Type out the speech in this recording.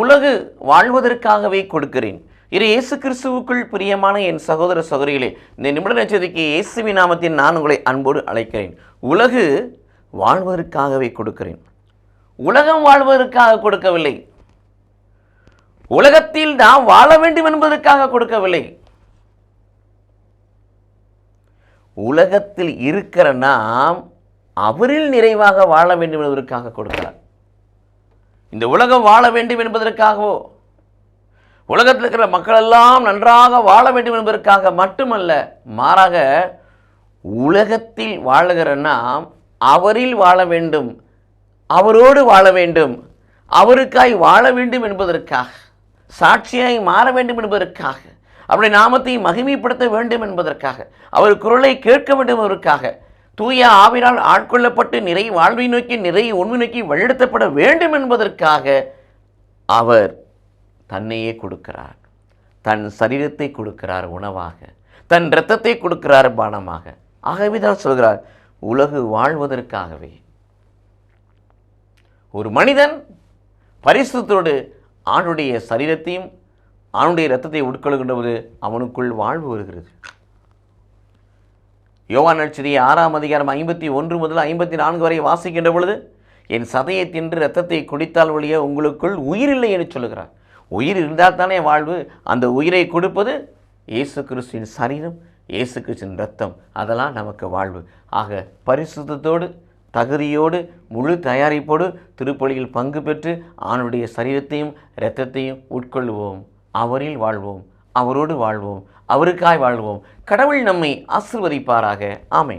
உலகு வாழ்வதற்காகவே கொடுக்கிறேன். இரு இயேசு கிறிஸ்துவுக்குள் பிரியமான என் சகோதர சகோதரிகளே இந்த நிமிட நட்சத்திரிக்கு இயேசுவி நாமத்தில் நான் உங்களை அன்போடு அழைக்கிறேன். உலகு வாழ்வதற்காகவே கொடுக்கிறேன். உலகம் வாழ்வதற்காக கொடுக்கவில்லை. உலகத்தில் நாம் வாழ வேண்டும் என்பதற்காக கொடுக்கவில்லை. உலகத்தில் இருக்கிற நாம் அவரில் நிறைவாக வாழ வேண்டும் என்பதற்காக கொடுக்கிறார். இந்த உலகம் வாழ வேண்டும் என்பதற்காகவோ உலகத்தில் இருக்கிற மக்கள் எல்லாம் நன்றாக வாழ வேண்டும் என்பதற்காக மட்டுமல்ல மாறாக உலகத்தில் வாழுகிற நாம் அவரில் வாழ வேண்டும் அவரோடு வாழ வேண்டும் அவருக்காய் வாழ வேண்டும் என்பதற்காக சாட்சியாய் மாற வேண்டும் என்பதற்காக அவருடைய நாமத்தை மகிமைப்படுத்த வேண்டும் என்பதற்காக அவர் குரலை கேட்க வேண்டும் என்பதற்காக தூய ஆவினால் ஆட்கொள்ளப்பட்டு நிறை வாழ்வை நோக்கி நிறை உண்மை நோக்கி வழிநடத்தப்பட வேண்டும் என்பதற்காக அவர் தன்னையே கொடுக்கிறார். தன் சரீரத்தை கொடுக்கிறார் உணவாக. தன் இரத்தத்தை கொடுக்கிறார் பானமாக. ஆகவே தான் சொல்கிறார் உலகு வாழ்வதற்காகவே. ஒரு மனிதன் பரிசுத்தோடு ஆணுடைய சரீரத்தையும் ஆணுடைய இரத்தத்தை உட்கொள்கின்ற போது அவனுக்குள் வாழ்வு வருகிறது. யோவான் நட்சதி ஆறாம் அதிகாரம் ஐம்பத்தி ஒன்று முதல் ஐம்பத்தி நான்கு வரை வாசிக்கின்ற பொழுது என் சதையை தின்று ரத்தத்தை குடித்தால் ஒழிய உங்களுக்குள் உயிர் இல்லை என்று சொல்லுகிறார். உயிர் இருந்தால் தானே வாழ்வு. அந்த உயிரை கொடுப்பது இயேசு கிறிஸ்துவின் சரீரம் இயேசு கிறிஸ்துவின் ரத்தம் அதெல்லாம் நமக்கு வாழ்வு. ஆக பரிசுத்தத்தோடு தகுதியோடு முழு தயாரிப்போடு திருப்பலியில் பங்கு பெற்று ஆணுடைய சரீரத்தையும் இரத்தத்தையும் உட்கொள்வோம். அவரில் வாழ்வோம். அவரோடு வாழ்வோம். அவருக்காய் வாழ்வோம். கடவுள் நம்மை ஆசிர்வதிப்பாராக. ஆமேன்.